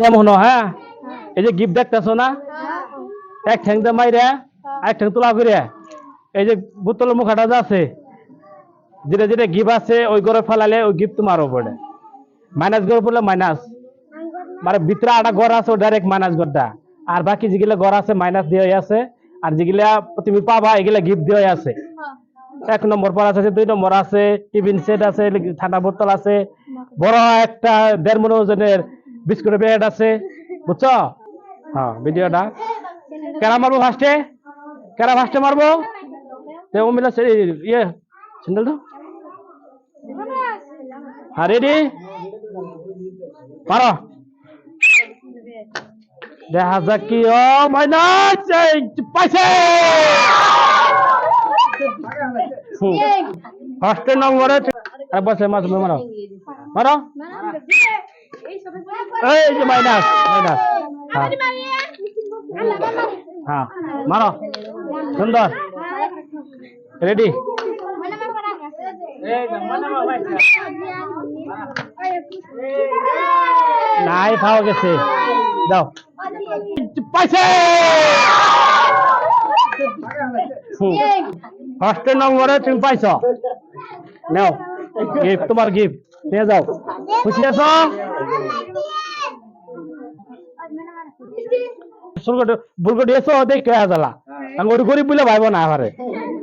এমন হ্যাঁ এই যে গিফট দেখতেছো না এক ঠ্যাং দিয়ে মাইরে এক ঠ্যাং তোলা করে এই যে বোতলের মুখাটা আছে যেটা যেটা গিফট আছে ওই ঘরে ফেলালে ওই গিফট তোমার উপরে মাইনাস ঘর পড়লে মাইনাস মানে ভিতরে আটা ঘর আছে ও ডাইরেক্ট মাইনাস ঘরটা আর বাকি যেগুলা ঘর আছে মাইনাস দিয়ে আছে আর যেগুলা তুমি পাবা এগুলা গিফট দিয়ে আছে এক নম্বর পর আছে দুই নম্বর আছে টিফিন সেট আছে ঠান্ডা বোতল আছে বড় একটা দেড় মনে ওজনের বিস্কুটের প্যাকেট আছে বুঝছ? হ্যাঁ ভিডিওটা। কেরা মারবো ফার্স্টে কেরা ফার্স্টে মারবো? তো ও মিলা ইয়ে সিন্ডেল তো হ্যাঁ রেডি মারো। দেখা যাক কি ও মাইনাস পাইছে! ফার্স্ট নম্বরে একবার সে মাছ মারো। মারো। এই যে মাইনাস মাইনাস হ্যাঁ। হ্যাঁ। মারো। সুন্দর। রেডি নাই খাওয়া গেছে। দাও। পাইছে! ফার্স্ট নম্বরে তুমি পাইছ। নাও। গিফট তোমার গিফট নিয়ে যাও খুশি আছো গরিব বলে ভাইব না আমারে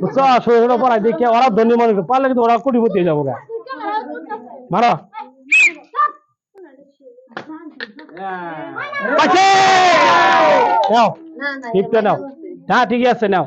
বুঝছ ছোট পড়াই দেখে ওরা ধনী মনে পারলে কিন্তু ওরা কোটিপতি হয়ে যাব গা মারো নাও গিফটটা নাও হ্যাঁ ঠিকই আছে নাও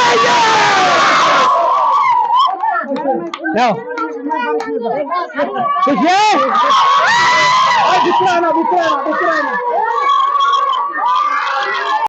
এই যে! নাও খুশি? ওই ভিতরে